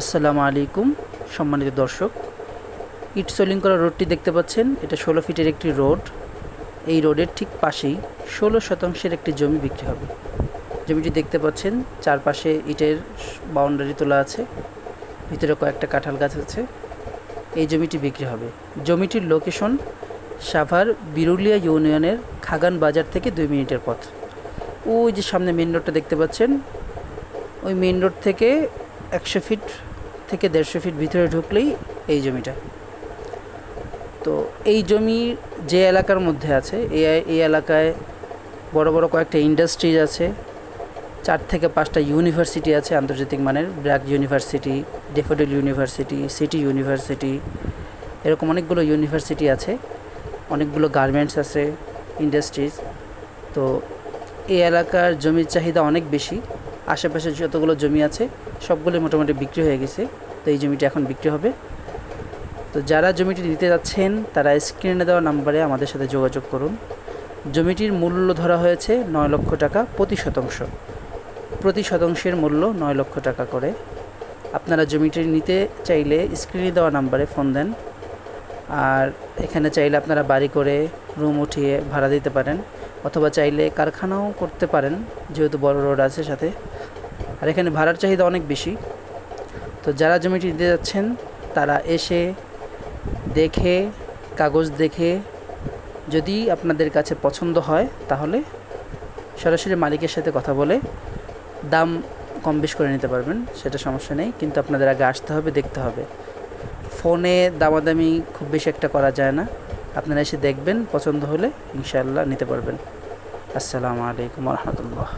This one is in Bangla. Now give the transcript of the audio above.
আসসালামু আলাইকুম, সম্মানিত দর্শক। ইট সোলিং করা রোডটি দেখতে পাচ্ছেন। এটা ষোলো ফিটের একটি রোড। এই রোডের ঠিক পাশেই ষোলো শতাংশের একটি জমি বিক্রি হবে। জমিটি দেখতে পাচ্ছেন, চারপাশে ইটের বাউন্ডারি তোলা আছে। ভিতরে কয়েকটা কাঁঠাল গাছ আছে। এই জমিটি বিক্রি হবে। জমিটির লোকেশন সাভার বিরুলিয়া ইউনিয়নের খাগান বাজার থেকে দুই মিনিটের পথ। ওই যে সামনে মেন রোডটা দেখতে পাচ্ছেন, ওই মেন রোড থেকে একশো ফিট থেকে দেড়শো ফিট ভিতরে ঢুকলেই এই জমিটা। তো এই জমি যে এলাকার মধ্যে আছে এই এলাকায় বড় বড় কয়েকটা ইন্ডাস্ট্রিজ আছে, চার থেকে পাঁচটা ইউনিভার্সিটি আছে আন্তর্জাতিক মানের, BRAC university, Daffodil university, city university, এরকম অনেকগুলো ইউনিভার্সিটি আছে, অনেকগুলো গার্মেন্টস আছে, ইন্ডাস্ট্রিজ। তো এই এলাকার জমির চাহিদা অনেক বেশি। আশেপাশে যতগুলো জমি আছে, সবগুলোই মোটামুটি বিক্রি হয়ে গেছে। তো এই জমিটি এখন বিক্রি হবে। তো যারা জমিটি নিতে যাচ্ছেন, তারা স্ক্রিনে দেওয়া নাম্বারে আমাদের সাথে যোগাযোগ করুন। জমিটির মূল্য ধরা হয়েছে নয় লক্ষ টাকা প্রতি শতাংশ। প্রতি শতাংশের মূল্য নয় লক্ষ টাকা করে। আপনারা জমিটি নিতে চাইলে স্ক্রিনে দেওয়া নাম্বারে ফোন দেন। আর এখানে চাইলে আপনারা বাড়ি করে রুম উঠিয়ে ভাড়া দিতে পারেন। অথবা চাইলে কারখানাও করতে পারেন, যেহেতু বড় রোড আছে সাথে। আর এখানে ভাড়ার চাহিদা অনেক বেশি। তো যারা জমিটি নিতে যাচ্ছেন, তারা এসে দেখে, কাগজ দেখে যদি আপনাদের কাছে পছন্দ হয়, তাহলে সরাসরি মালিকের সাথে কথা বলে দাম কম বেশ করে নিতে পারবেন, সেটা সমস্যা নেই, কিন্তু আপনাদের আগে আসতে হবে, দেখতে হবে। ফোনে দামাদামি খুব বেশি একটা করা যায় না, আপনারা এসে দেখবেন, পছন্দ হলে ইনশাআল্লাহ নিতে পারবেন। আসসালামু আলাইকুম রহমতুল্লাহ।